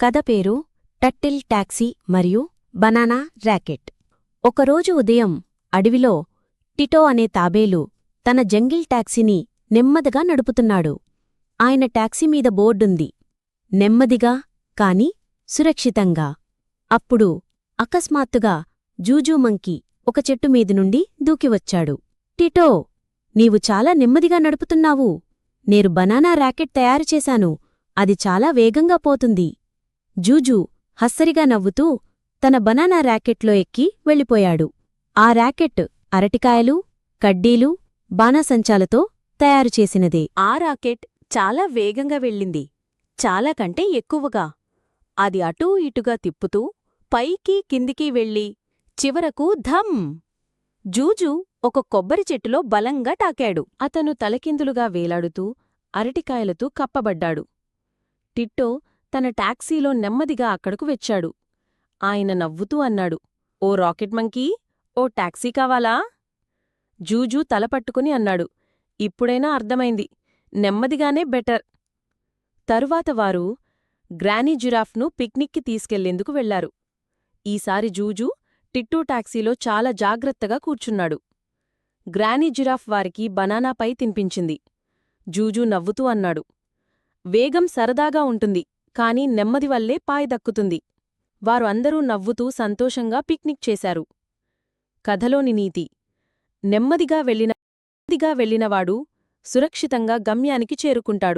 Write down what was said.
కథ పేరు turtle taxi మరియు బనానా ర్యాకెట్. ఒకరోజు ఉదయం అడవిలో టిటో అనే తాబేలు తన జంగిల్ టాక్సీని నెమ్మదిగా నడుపుతున్నాడు. ఆయన టాక్సీ మీద బోర్డుంది. నెమ్మదిగా కాని సురక్షితంగా. అప్పుడు అకస్మాత్తుగా జూజూమంకి ఒక చెట్టు మీది నుండి దూకివచ్చాడు. టిటో నీవు చాలా నెమ్మదిగా నడుపుతున్నావు. నేను బనానా ర్యాకెట్ తయారుచేశాను అది చాలా వేగంగా పోతుంది. జూజూ హస్సరిగా నవ్వుతూ తన బనానా ర్యాకెట్లో ఎక్కి వెళ్ళిపోయాడు. ఆ ర్యాకెట్ అరటికాయలు కడ్డీలు బాణాసంచాలతో తయారుచేసినదే ఆ రాకెట్ చాలా వేగంగా వెళ్ళింది. చాలా కంటే ఎక్కువగా. అది అటూ ఇటుగా తిప్పుతూ పైకి కిందికి వెళ్ళి చివరకు ధమ్! జూజు ఒక కొబ్బరి చెట్టులో బలంగా టాకాడు అతను తలకిందులుగా వేలాడుతూ అరటికాయలతో కప్పబడ్డాడు. టిట్టో తన టాక్సీలో నెమ్మదిగా అక్కడకు వచ్చాడు. ఆయన నవ్వుతూ అన్నాడు ఓ రాకెట్ మంకీ ఓ టాక్సీ కావాలా? జూజూ తలపట్టుకుని అన్నాడు ఇప్పుడైనా అర్థమైంది నెమ్మదిగానే బెటర్. తరువాత వారు గ్రానీ జిరాఫ్ను పిక్నిక్కి తీసుకెళ్ళేందుకు వెళ్ళారు ఈసారి జూజు టిట్టూ టాక్సీలో చాలా జాగ్రత్తగా కూర్చున్నాడు. గ్రానీ జిరాఫ్ వారికి బనానాపై తినిపించింది. జూజూ నవ్వుతూ అన్నాడు వేగం సరదాగా ఉంటుంది. కాని నెమ్మది వల్లే పాయ దక్కుతుంది. వారు అందరూ నవ్వుతూ సంతోషంగా పిక్నిక్ చేశారు. కథలోని నీతి. నెమ్మదిగా వెళ్ళిన నెమ్మదిగా వెళ్ళినవాడు సురక్షితంగా గమ్యానికి చేరుకుంటాడు.